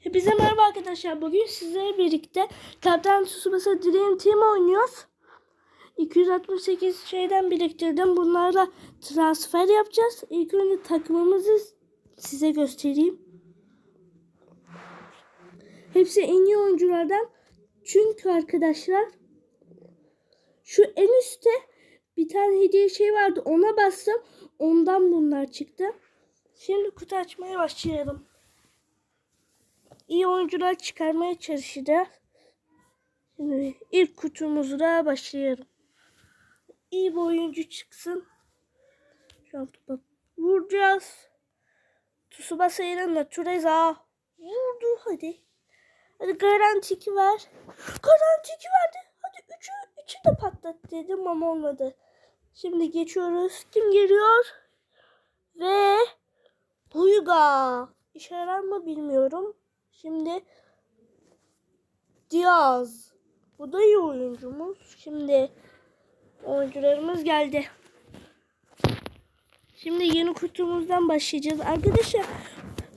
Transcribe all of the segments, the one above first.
Hepinize merhaba arkadaşlar. Bugün sizlerle birlikte Kaptan Tsubasa Dream Team oynuyoruz. 268 şeyden biriktirdim. Bunlarla transfer yapacağız. İlk önce takımımızı size göstereyim. Hepsi en iyi oyunculardan. Çünkü arkadaşlar şu en üstte bir tane hediye şey vardı. Ona bastım. Ondan bunlar çıktı. Şimdi kutu açmaya başlayalım iyi oyuncular çıkarmaya çalışacağız. Şimdi ilk kutumuzla başlayalım. İyi bir oyuncu çıksın. Şu an topa vuracağız. Tsubasa ile Natureza vurdu hadi. Hadi garanti 2 ver. Garanti 2 verdi. Hadi 3'ü 3'ü de patlat dedim ama olmadı. Şimdi geçiyoruz. Kim geliyor? Ve Huyga. İşe yarar mı bilmiyorum. Şimdi Diaz. Bu da iyi oyuncumuz. Şimdi oyuncularımız geldi. Şimdi yeni kutumuzdan başlayacağız. Arkadaşlar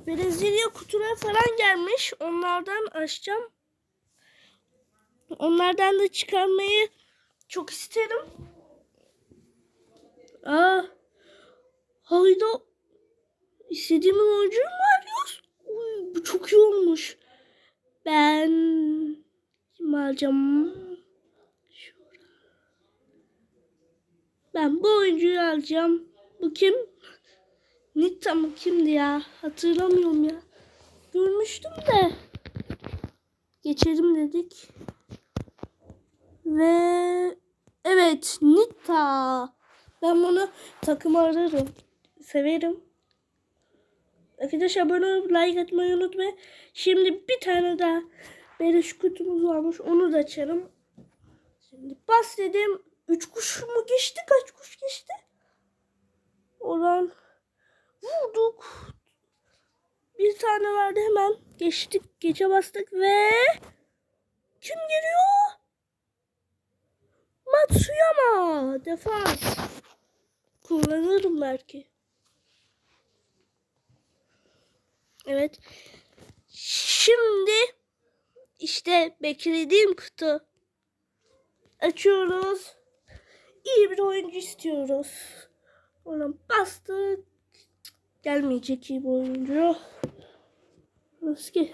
Brezilya kutuları falan gelmiş. Onlardan açacağım. Onlardan da çıkarmayı çok isterim. Aa, hayda. İstediğim oyuncuyu mu bu çok iyi olmuş. Ben kim alacağım? Ben bu oyuncuyu alacağım. Bu kim? Nita mı kimdi ya? Hatırlamıyorum ya. Görmüştüm de. Geçelim dedik. Ve evet Nita. Ben bunu takıma ararım. Severim. Arkadaşlar abone olup like atmayı unutmayın. Şimdi bir tane daha beleş kutumuz varmış. Onu da açarım. Şimdi bas dedim. Üç kuş mu geçti? Kaç kuş geçti? Oradan vurduk. Bir tane vardı hemen. Geçtik. Geçe bastık ve kim geliyor? Matsuyama. Defans. Kullanırım belki. Evet. Şimdi işte beklediğim kutu. Açıyoruz. İyi bir oyuncu istiyoruz. Ona bastık. Gelmeyecek iyi bir oyuncu. Nasıl ki?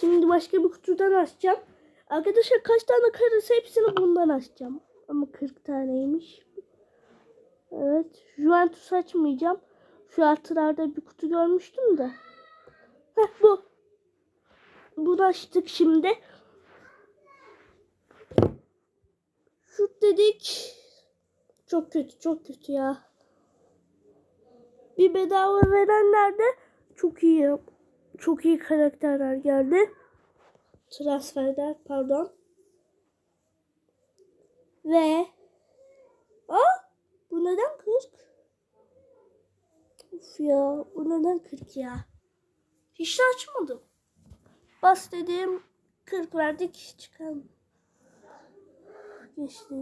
Şimdi başka bir kutudan açacağım. Arkadaşlar kaç tane karısı hepsini bundan açacağım. Ama 40 taneymiş. Evet. Juventus açmayacağım. Şu artılarda bir kutu görmüştüm de. Heh bu. Bunu açtık şimdi. Şut dedik. Çok kötü çok kötü ya. Bir bedava verenler de çok iyi çok iyi karakterler geldi. Transferler pardon. Ve Aa, bu neden 40? Uf ya bu neden 40 ya? Hiç de açmadım. Bas dedim 40 verdik çıkalım. Geçti.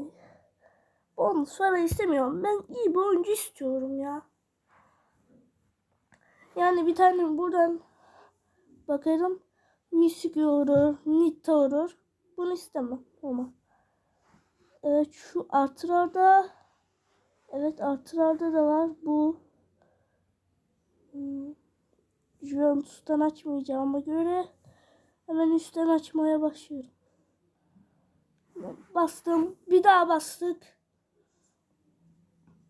Bonus falan istemiyorum. Ben iyi bir oyuncu istiyorum ya. Yani bir tane buradan bakarım. Misiki olur, Nita olur. Bunu istemem ama. Evet şu artılarda Evet artılarda da var. Bu. Juventus'tan açmayacağıma göre hemen üstten açmaya başlıyorum. Bastım. Bir daha bastık.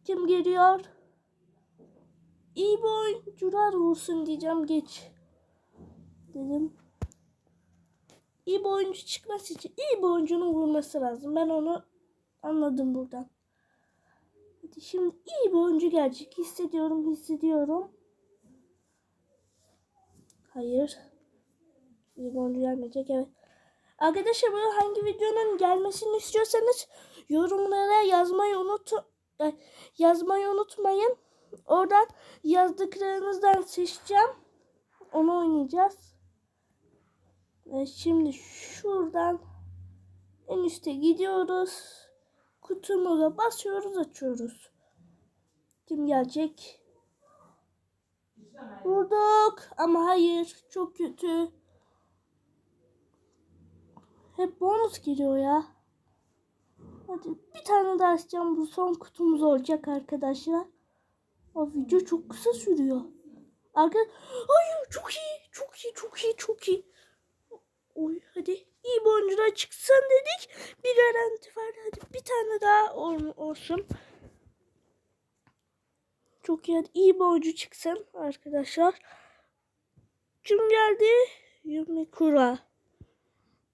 Kim geliyor? İyi bir oyuncular vursun diyeceğim. Geç. Dedim. İyi bir oyuncu çıkması için iyi bir oyuncunun vurması lazım. Ben onu anladım buradan. Şimdi iyi bir oyuncu gelecek. Hissediyorum, hissediyorum. Hayır. Boncu gelmeyecek evet. Arkadaşlar böyle hangi videonun gelmesini istiyorsanız yorumlara yazmayı unut yazmayı unutmayın. Oradan yazdıklarınızdan seçeceğim. Onu oynayacağız. Şimdi şuradan en üste gidiyoruz. Kutumuza basıyoruz açıyoruz. Kim gelecek? Vurduk ama hayır çok kötü. Hep bonus geliyor ya. Hadi bir tane daha açacağım. Bu son kutumuz olacak arkadaşlar. O video çok kısa sürüyor. Arka Hayır çok iyi. Çok iyi. Çok iyi. Çok iyi. Oy hadi. iyi bir oyuncular çıksın dedik. Bir garanti var. Hadi bir tane daha olsun. Çok yani iyi bir oyuncu çıksın arkadaşlar. Kim geldi? Yumi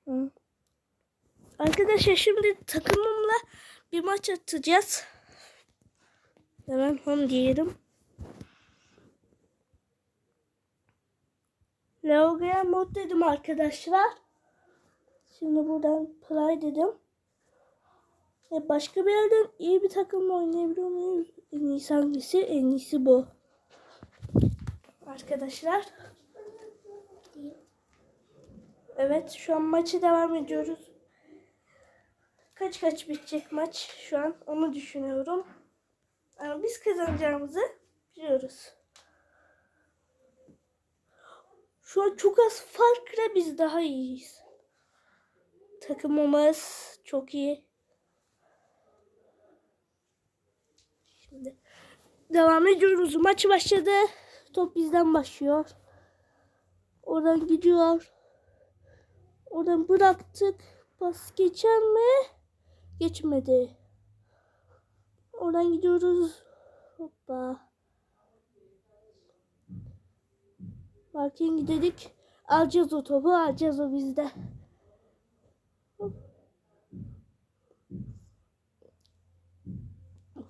Hı. Arkadaşlar şimdi takımımla bir maç atacağız. Hemen home diyelim. Leoga'ya mod dedim arkadaşlar. Şimdi buradan play dedim. Ve başka bir yerden iyi bir takımla oynayabiliyor muyuz? En iyisi hangisi? En iyisi bu. Arkadaşlar. Evet şu an maçı devam ediyoruz. Kaç kaç bitecek maç şu an onu düşünüyorum. Ama biz kazanacağımızı biliyoruz. Şu an çok az farkla biz daha iyiyiz. Takımımız çok iyi. Şimdi devam ediyoruz. Maç başladı. Top bizden başlıyor. Oradan gidiyor. Oradan bıraktık. Pas geçer mi? Geçmedi. Oradan gidiyoruz. Hoppa. Marking dedik. Alacağız o topu. Alacağız o bizde.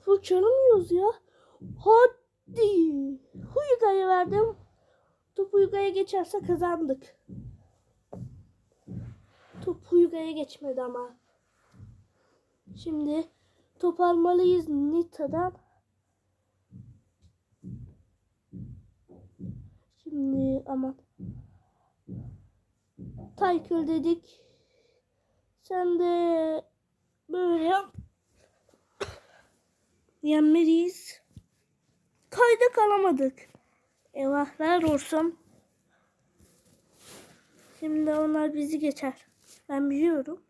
Fırçalamıyoruz ya. Hadi. Huyuga'ya verdim. Top Huyuga'ya geçerse kazandık. Top Huyuga'ya geçmedi ama. Şimdi top almalıyız Nita'dan. Şimdi aman. Taykül dedik. Sen de böyle yap yenmeliyiz. Kayda kalamadık. Eyvahlar olsun. Şimdi onlar bizi geçer. Ben biliyorum.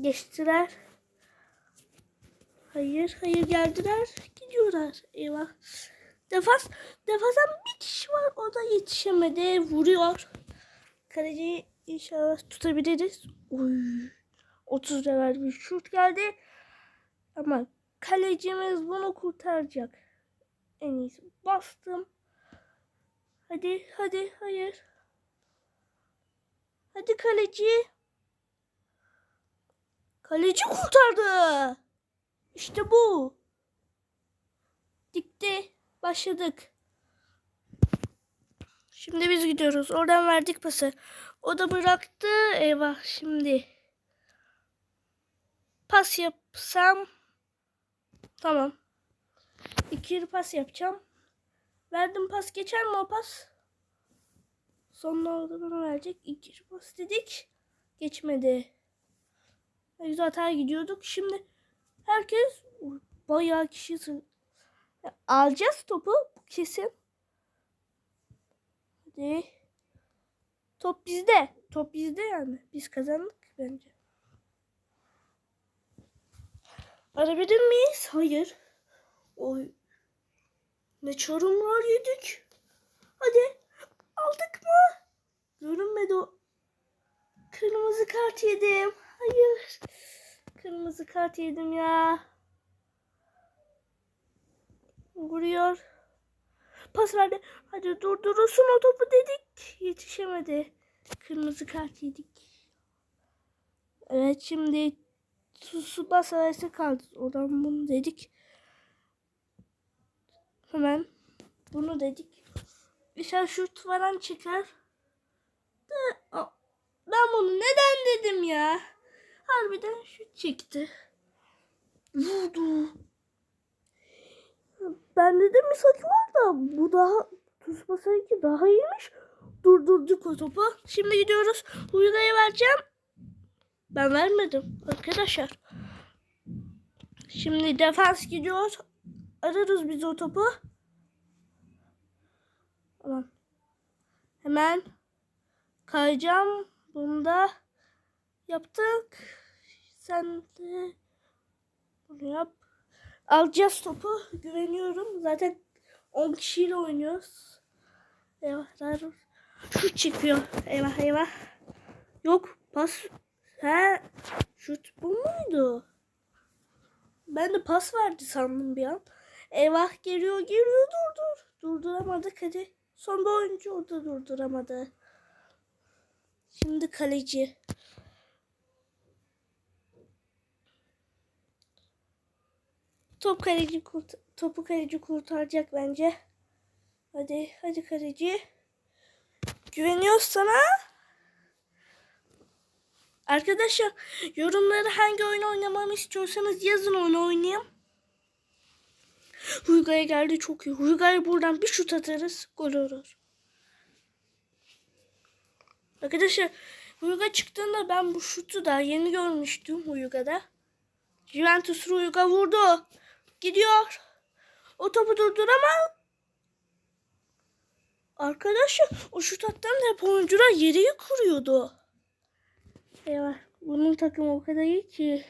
Geçtiler. Hayır, hayır geldiler. Gidiyorlar. Eyvah. Defans, defansdan bir kişi var. O da yetişemedi. Vuruyor. Kaleciyi inşallah tutabiliriz. Uy. 30 level bir şut geldi. Ama kalecimiz bunu kurtaracak. En iyisi bastım. Hadi hadi hayır. Hadi kaleci. Kaleci kurtardı. İşte bu. Dikti. Başladık. Şimdi biz gidiyoruz. Oradan verdik pası. O da bıraktı. Eyvah şimdi. Pas yapsam Tamam. İkili pas yapacağım. Verdim pas geçer mi o pas? Sonuna orada bana verecek. İkili pas dedik. Geçmedi. Güzel hata gidiyorduk. Şimdi herkes bayağı kişi alacağız topu kesin. Hadi. Top bizde. Top bizde yani. Biz kazandık bence. Arabada miyiz? Hayır. Oy. Ne çorumlar yedik. Hadi. Aldık mı? Görünmedi o. Kırmızı kart yedim. Hayır. Kırmızı kart yedim ya. Vuruyor. Pas verdi. Hadi durdurursun o topu dedik. Yetişemedi. Kırmızı kart yedik. Evet şimdi Tsubasa Savaşı kaldı. Oradan bunu dedik. Hemen bunu dedik. İşte şu falan çıkar. Ben bunu neden dedim ya? Harbiden şu çekti. Vurdu. Ben dedim bir saçı var da bu daha Tsubasa 2 daha iyiymiş. Durdurduk o topu. Şimdi gidiyoruz. Huyu'ya vereceğim. Ben vermedim arkadaşlar. Şimdi defans gidiyor. Ararız biz o topu. Aman. Hemen kayacağım. Bunu da yaptık. Sen de bunu yap. Alacağız topu. Güveniyorum. Zaten 10 kişiyle oynuyoruz. Eyvah. Şu çıkıyor. Eyvah eyvah. Yok. Pas He. Şut bu muydu? Ben de pas verdi sandım bir an. Eyvah geliyor geliyor dur dur. Durduramadık hadi. Son bir oyuncu o da durduramadı. Şimdi kaleci. Top kaleci kurt topu kaleci kurtaracak bence. Hadi hadi kaleci. Güveniyoruz sana. Arkadaşlar yorumlara hangi oyunu oynamamı istiyorsanız yazın onu oynayayım. Huyga'ya geldi çok iyi. Huyga'ya buradan bir şut atarız. Gol olur. Arkadaşlar Huyga çıktığında ben bu şutu da yeni görmüştüm Huyga'da. Juventus Huyga vurdu. Gidiyor. O topu durduramam. Arkadaşlar o şut attığında hep oyuncular yeri kuruyordu. Eyvah. Bunun takımı o kadar iyi ki.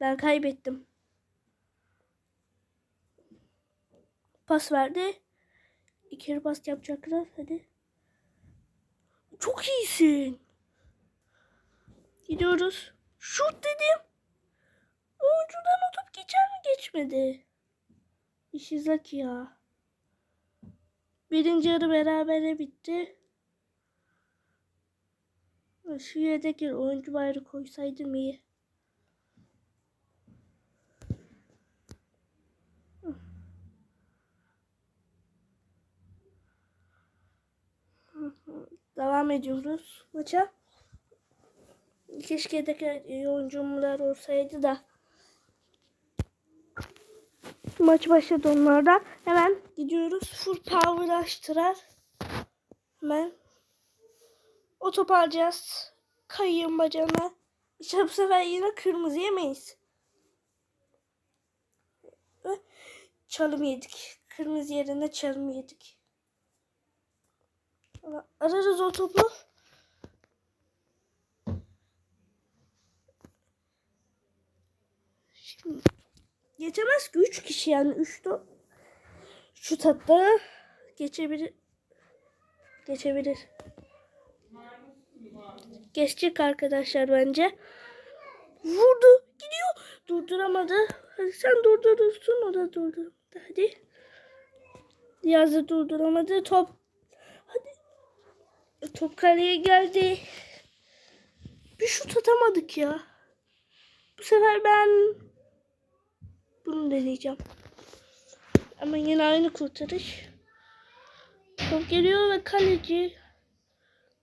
Ben kaybettim. Pas verdi. İkili pas yapacaklar. Hadi. Çok iyisin. Gidiyoruz. Şut dedim. Oyuncudan o top geçer mi geçmedi? Ishizaki ya. Birinci yarı berabere bitti. Şu yedek yer oyuncu bayrağı koysaydım iyi. Devam ediyoruz maça. Keşke yedek oyuncular olsaydı da. Maç başladı onlarda. Hemen gidiyoruz. Full power açtırar. Hemen o topu alacağız. Kayayım bacağına. İşte bu sefer yine kırmızı yemeyiz. Çalım yedik. Kırmızı yerine çalım yedik. Ararız o topu. Şimdi geçemez ki 3 kişi yani 3 de şu tatta geçebilir. Geçebilir. Geçecek arkadaşlar bence. Vurdu. Gidiyor. Durduramadı. Hadi sen durdurursun. O da durduramadı. Hadi. Da durduramadı. Top. Hadi. Top kaleye geldi. Bir şut atamadık ya. Bu sefer ben bunu deneyeceğim. Ama yine aynı kurtarış. Top geliyor ve kaleci.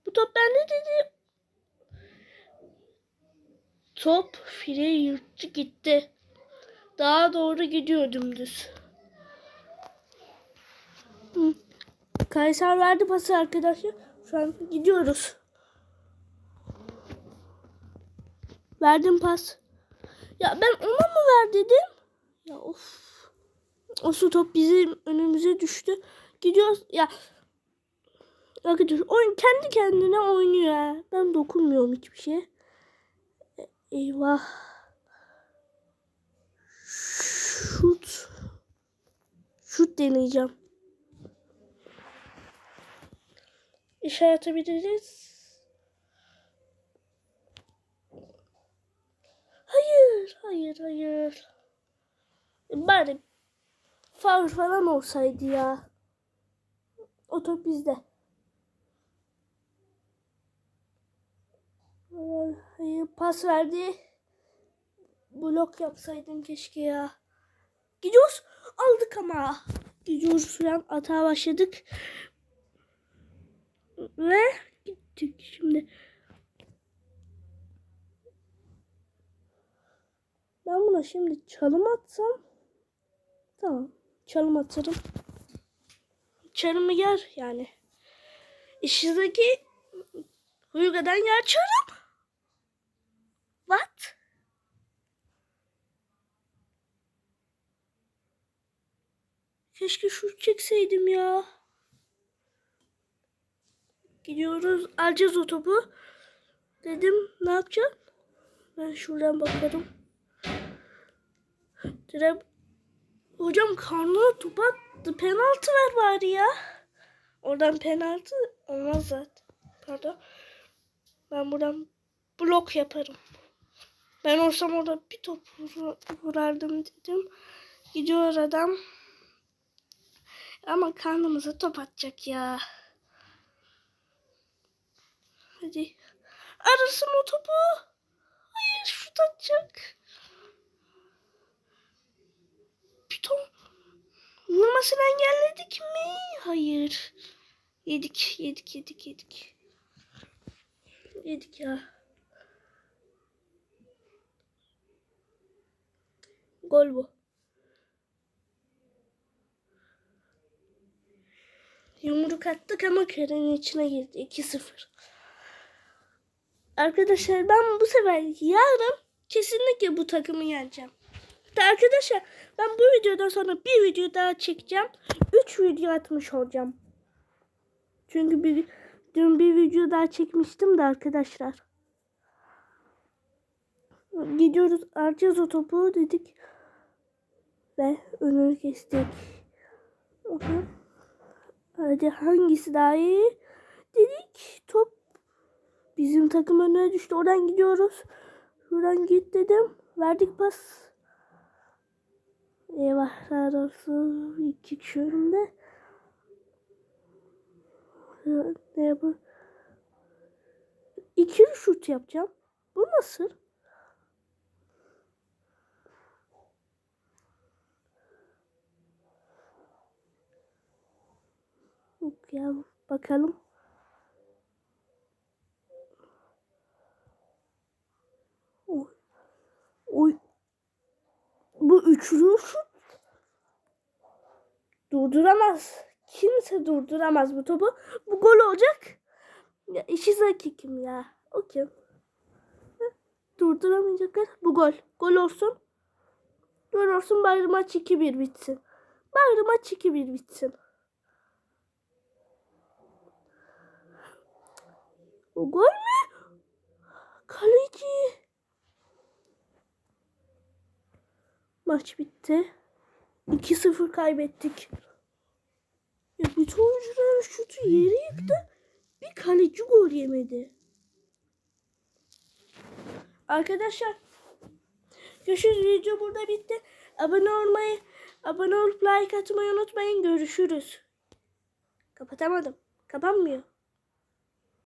Bu top bende dedi. Top file yırttı gitti. Daha doğru gidiyor dümdüz. Hı. Kaysar verdi pası arkadaşlar. Şu an gidiyoruz. Verdim pas. Ya ben ona mı ver dedim? Ya of. O su top bizim önümüze düştü. Gidiyoruz. Ya Arkadaşlar oyun kendi kendine oynuyor. Ben dokunmuyorum hiçbir şey. Eyvah. Şut. Şut deneyeceğim. İşaretabiliriz. Hayır, hayır, hayır. Bari faul falan olsaydı ya. O top. Pas verdi. Blok yapsaydım keşke ya. Gidiyoruz. Aldık ama. Gidiyoruz şu an atağa başladık. Ve gittik şimdi. Ben buna şimdi çalım atsam. Tamam. Çalım atarım. Çalımı yer yani. İşindeki Huyga'dan yer çalım. What? Keşke şut çekseydim ya. Gidiyoruz. Alacağız o. Dedim ne yapacağım? Ben şuradan bakarım. Direkt Hocam karnına top attı. Penaltı ver bari ya. Oradan penaltı olmaz zaten. Pardon. Ben buradan blok yaparım. Ben olsam orada bir top vur- vurardım dedim. Gidiyor adam. Ama karnımıza top atacak ya. Hadi. Arasın o topu. Hayır şut atacak. Piton. Vurmasını engelledik mi? Hayır. Yedik, yedik, yedik, yedik. Yedik ya. Gol bu. Yumruk attık ama kalenin içine girdi. 2-0. Arkadaşlar ben bu sefer yarın kesinlikle bu takımı yeneceğim. Hatta arkadaşlar ben bu videodan sonra bir video daha çekeceğim. 3 video atmış olacağım. Çünkü bir, dün bir video daha çekmiştim de arkadaşlar. Gidiyoruz alacağız o topu dedik. Ve önünü kestik. Aha. Hadi hangisi daha iyi? Dedik top bizim takım önüne düştü. Oradan gidiyoruz. Şuradan git dedim. Verdik pas. Eyvahlar olsun. İki kişi önümde. Ne yapayım? İkili şut yapacağım. Bu nasıl? Yok ya bakalım. Oy. Oy. Bu üçlü şut durduramaz. Kimse durduramaz bu topu. Bu gol olacak. Ya işi kim ya. O kim? Durduramayacaklar. Bu gol. Gol olsun. Gol olsun bari maç 2-1 bitsin. Bari maç 2-1 bitsin. O gol mü? Kaleci. Maç bitti. 2-0 kaybettik. Ya bütün oyuncuların şutu yere yıktı. Bir kaleci gol yemedi. Arkadaşlar görüşürüz. Video burada bitti. Abone olmayı, abone olup like atmayı unutmayın. Görüşürüz. Kapatamadım. Kapanmıyor.